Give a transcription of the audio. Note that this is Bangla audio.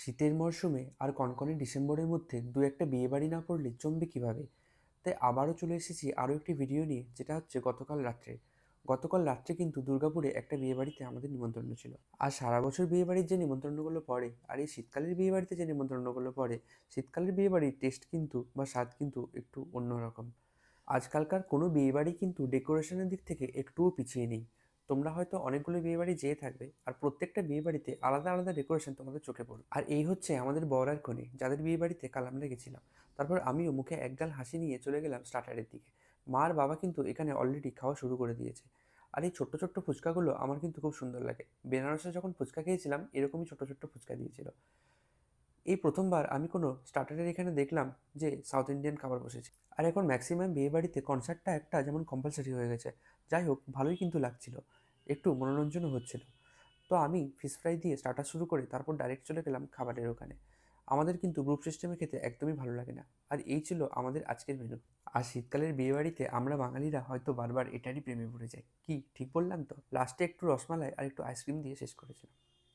শীতের মরশুমে আর কনকনে ডিসেম্বরের মধ্যে দু একটা বিয়েবাড়ি না পড়লে জমবে কীভাবে? তাই আবারও চলে এসেছি আরও একটি ভিডিও নিয়ে, যেটা হচ্ছে গতকাল রাত্রে। গতকাল রাত্রে কিন্তু দুর্গাপুরে একটা বিয়েবাড়িতে আমাদের নিমন্ত্রণ ছিল। আর সারা বছর বিয়েবাড়ির যে নিমন্ত্রণগুলো পড়ে, আর এই শীতকালের বিয়েবাড়িতে যে নিমন্ত্রণগুলো পড়ে, শীতকালের বিয়েবাড়ির টেস্ট কিন্তু বা স্বাদ কিন্তু একটু অন্যরকম। আজকালকার কোনো বিয়েবাড়ি কিন্তু ডেকোরেশনের দিক থেকে একটুও পিছিয়ে নেই। তোমরা হয়তো অনেকগুলো বিয়েবাড়ি যেয়ে থাকবে আর প্রত্যেকটা বিয়েবাড়িতে আলাদা আলাদা ডেকোরেশন তোমাদের চোখে পড়বে। আর এই হচ্ছে আমাদের বরার কোণে যাদের বিয়েবাড়িতে কাল আমরা গেছিলাম। তারপর আমিও মুখে একগাল হাসি নিয়ে চলে গেলাম স্টার্টারের দিকে। মা আর বাবা কিন্তু এখানে অলরেডি খাওয়া শুরু করে দিয়েছে। আর এই ছোট্ট ছোট্ট ফুচকাগুলো আমার কিন্তু খুব সুন্দর লাগে। বেনারসে যখন ফুচকা খেয়েছিলাম, এরকমই ছোট ছোট্ট ফুচকা দিয়েছিল। এই প্রথমবার আমি কোনো স্টার্টারের এখানে দেখলাম যে সাউথ ইন্ডিয়ান খাবার বসেছে। আর এখন ম্যাক্সিমাম বিয়েবাড়িতে কনসার্টটা একটা যেমন কম্পালসারি হয়ে গেছে। যাই হোক, ভালোই কিন্তু লাগছিল। একটু মনোরঞ্জনও হচ্ছিল। তো আমি ফিশ ফ্রাই দিয়ে স্টার্টার শুরু করে তারপর ডাইরেক্ট চলে গেলাম খাবারের ওখানে। আমাদের কিন্তু গ্রুপ সিস্টেমে খেতে একদমই ভালো লাগে না। আর এই ছিল আমাদের আজকের মেনু আর শীতকালের বিয়েবাড়িতে আমরা বাঙালিরা হয়তো বারবার এটারই প্রেমে পড়ে যাই। কি, ঠিক বললাম তো? লাস্টে একটু রসমালাই আর একটু আইসক্রিম দিয়ে শেষ করেছিলাম।